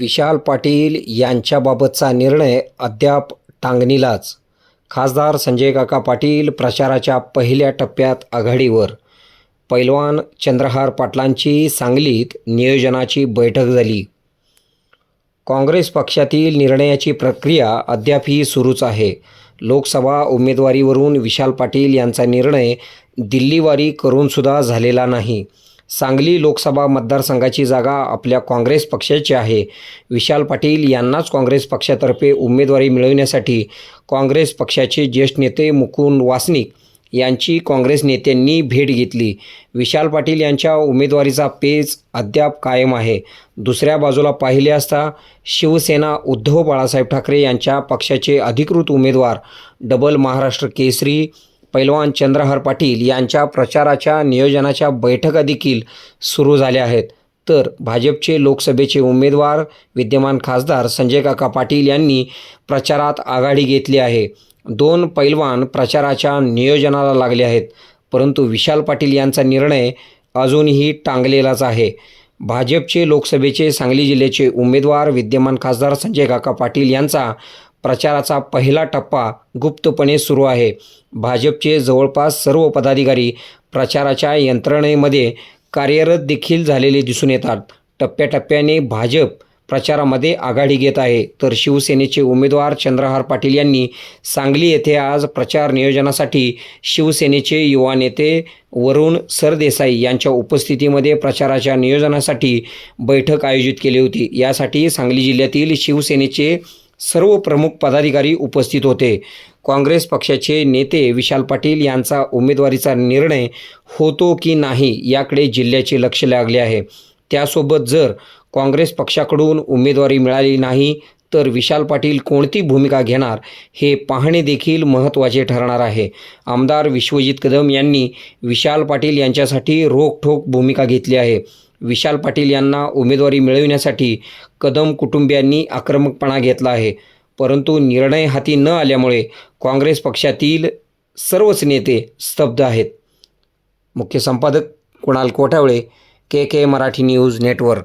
विशाल पाटील यांच्याबाबतचा निर्णय अद्याप टांगणीलाच. खासदार संजय काका पाटील प्रचाराच्या पहिल्या टप्प्यात आघाडीवर. पैलवान चंद्रहार पाटलांची सांगलीत नियोजनाची बैठक झाली. काँग्रेस पक्षातील निर्णयाची प्रक्रिया अद्यापही सुरूच आहे. लोकसभा उमेदवारीवरून विशाल पाटील यांचा निर्णय दिल्लीवारी करूनसुद्धा झालेला नाही. सांगली लोकसभा मतदारसंघाची जागा आपल्या काँग्रेस पक्षाची आहे. विशाल पाटील यांनाच काँग्रेस पक्षातर्फे उमेदवारी मिळवण्यासाठी काँग्रेस पक्षाचे ज्येष्ठ नेते मुकुंद वासनिक यांची काँग्रेस नेत्यांनी भेट घेतली. विशाल पाटील यांच्या उमेदवारीचा पेच अद्याप कायम आहे. दुसऱ्या बाजूला पाहिले असता शिवसेना उद्धव बाळासाहेब ठाकरे यांच्या पक्षाचे अधिकृत उमेदवार डबल महाराष्ट्र केसरी पैलवान चंद्रहर पाटील यांच्या प्रचाराच्या नियोजनाच्या बैठका देखील सुरू झाल्या आहेत. तर भाजपचे लोकसभेचे उमेदवार विद्यमान खासदार संजय काका पाटील यांनी प्रचारात आघाडी घेतली आहे. दोन पैलवान प्रचाराच्या नियोजनाला लागले आहेत. परंतु विशाल पाटील यांचा निर्णय अजूनही टांगलेलाच आहे. भाजपचे लोकसभेचे सांगली जिल्ह्याचे उमेदवार विद्यमान खासदार संजय काका पाटील यांचा प्रचाराचा पहिला टप्पा गुप्तपणे सुरू आहे. भाजपचे जवळपास सर्व पदाधिकारी प्रचाराच्या यंत्रणेमध्ये कार्यरत देखील झालेले दिसून येतात. टप्प्याटप्प्याने भाजप प्रचारामध्ये आघाडी घेत आहे. तर शिवसेनेचे उमेदवार चंद्रहार पाटील यांनी सांगली येथे आज प्रचार नियोजनासाठी शिवसेनेचे युवा नेते वरुण सरदेसाई यांच्या उपस्थितीमध्ये प्रचाराच्या नियोजनासाठी बैठक आयोजित केली होती. यासाठी सांगली जिल्ह्यातील शिवसेनेचे सर्व प्रमुख पदाधिकारी उपस्थित होते. काँग्रेस पक्षाचे नेते विशाल पाटील यांचा उमेदवारीचा निर्णय होतो की नाही याकडे जिल्ह्याचे लक्ष लागले आहे. त्यासोबत जर काँग्रेस पक्षाकडून उमेदवारी मिळाली नाही तर विशाल पाटील कोणती भूमिका घेणार हे पाहणे देखील महत्त्वाचे ठरणार आहे. आमदार विश्वजित कदम यांनी विशाल पाटील यांच्यासाठी रोखठोक भूमिका घेतली आहे. विशाल पाटील यांना उमेदवारी मिळविण्यासाठी कदम कुटुंबियांनी आक्रमकपणा घेतला आहे. परंतु निर्णय हाती न आल्यामुळे काँग्रेस पक्षातील सर्वच नेते स्तब्ध आहेत. मुख्य संपादक Kunal Kothawale K K Marathi news network.